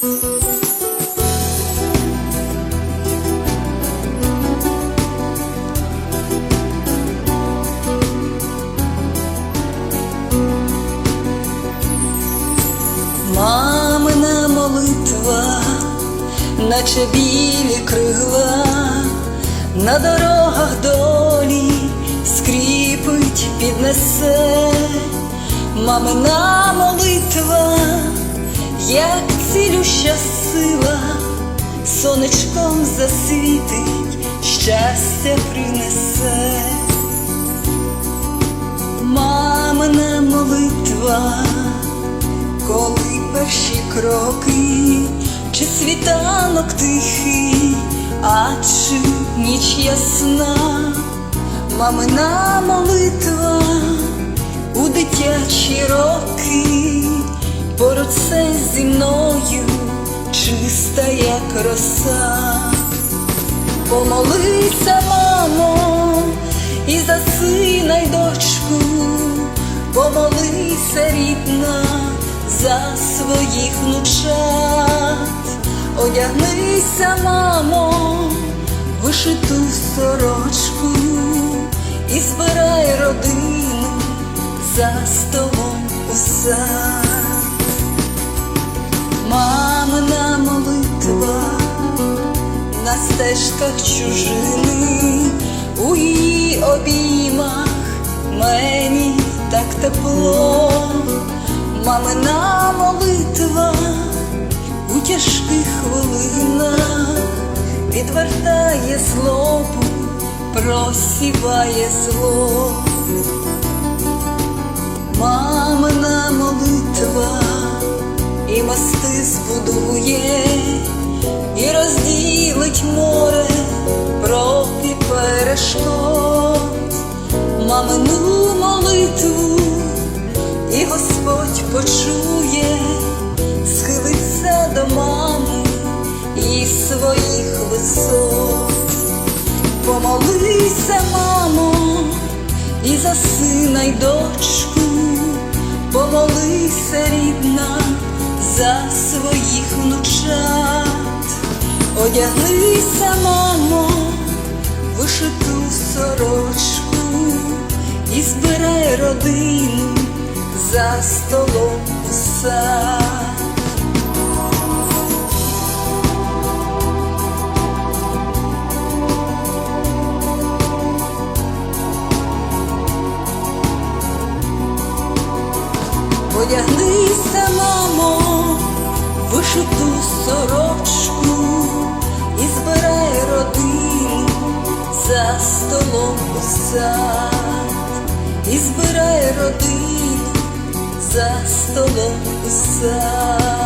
Мамина молитва, наче білі крила, на дорогах долі скріпить, піднесе, мамина молитва, як цілюща сила, сонечком засвітить, щастя принесе. Мамина молитва коли перші кроки, чи світанок тихий, а чи ніч ясна, мамина молитва у дитячі роки, поруч все зі мною чиста, як роса. Помолися, мамо, і за сина й дочку, помолися, рідна, за своїх внучат, одягнися, мамо, вишиту сорочку і збирай родину за столом у сад. Стежках чужини, у її обіймах мені так тепло, мамина молитва у тяжких хвилинах відвертає злобу, просіває зло. Мамина молитва і мости збудує, розділить море проти перешкод, мамину молитву, і Господь почує, схилиться до мами і своїх висот. Помолися, мамо, і за сина й дочку, помолися, рідна, за своїх внучат, одягнися, мамо, вишиту сорочку і збирай родину за столом у сад. Вишиту сорочку і збирає родину за столом у і збирає родину за столом у.